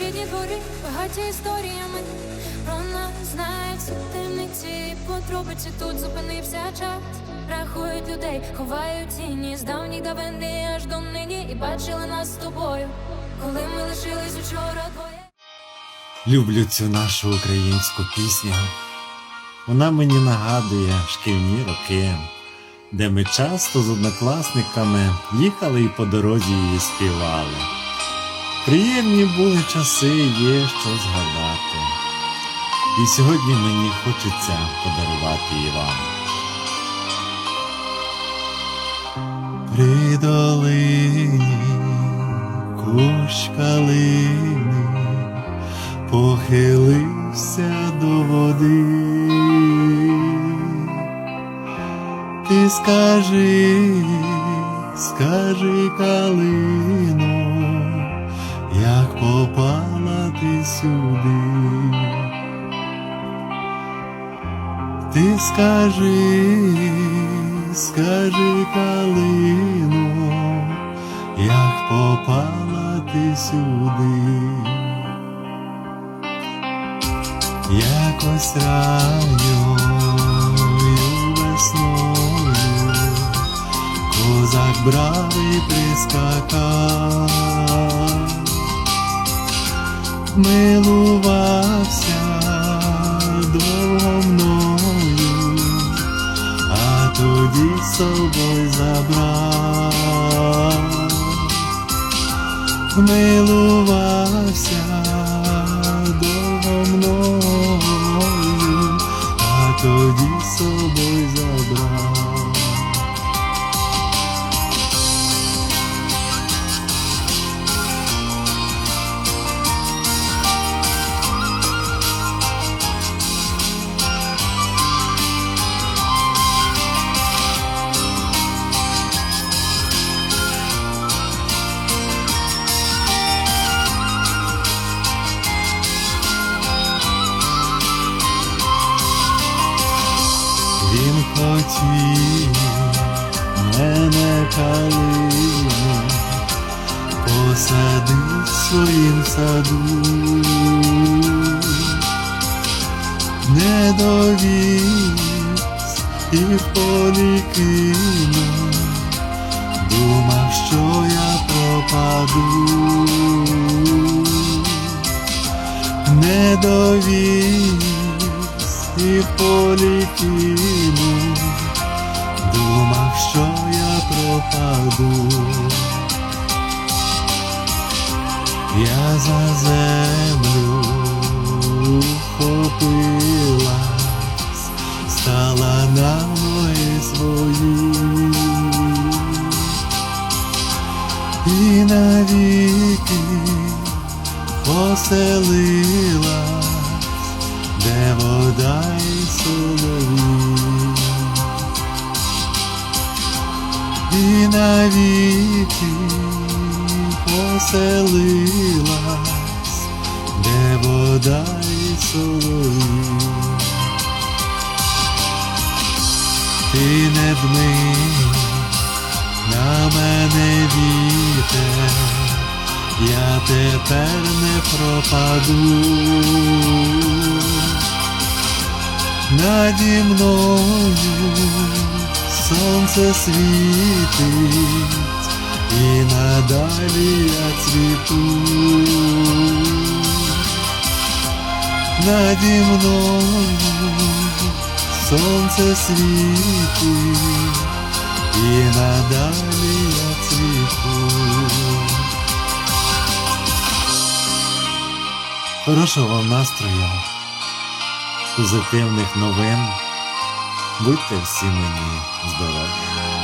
рідні двори, багаті історіями. Про нас знають всі темниці і подробиці тут зупинився час. Рахують людей, ховають тіні з давніх давини аж до нині і бачили нас з тобою, коли ми лишились учора двоє. Люблю цю нашу українську пісню. Вона мені нагадує шкільні роки, де ми часто з однокласниками їхали і по дорозі її співали. Приємні були часи, є що згадати. І сьогодні мені хочеться подарувати її вам. При долині кущ калини похилився до води. Ти скажи, скажи калино, як попала ти сюди. Ти скажи, скажи калино, як попала ти сюди. Якось ранньою весною козак брав і прискакав, милувався довго мною, а тоді з собою забрав. Милувався Він хотів мене калину посадить в своїм саду, не довіз і в думав, що я пропаду, не довіз і в думав, що я пропаду. Я за землю вхопилась, стала на ноги свої. І навіки поселилась, де вода і. І навіки поселилась, де вода і. Ти не дми на мене вітер, я тепер не пропаду. Наді мною сонце світить, і надалі я цвіту. Наді мною сонце світить, і надалі я цвіту. Хорошого вам настрою, Позитивних новин. Будьте всі мені здорові.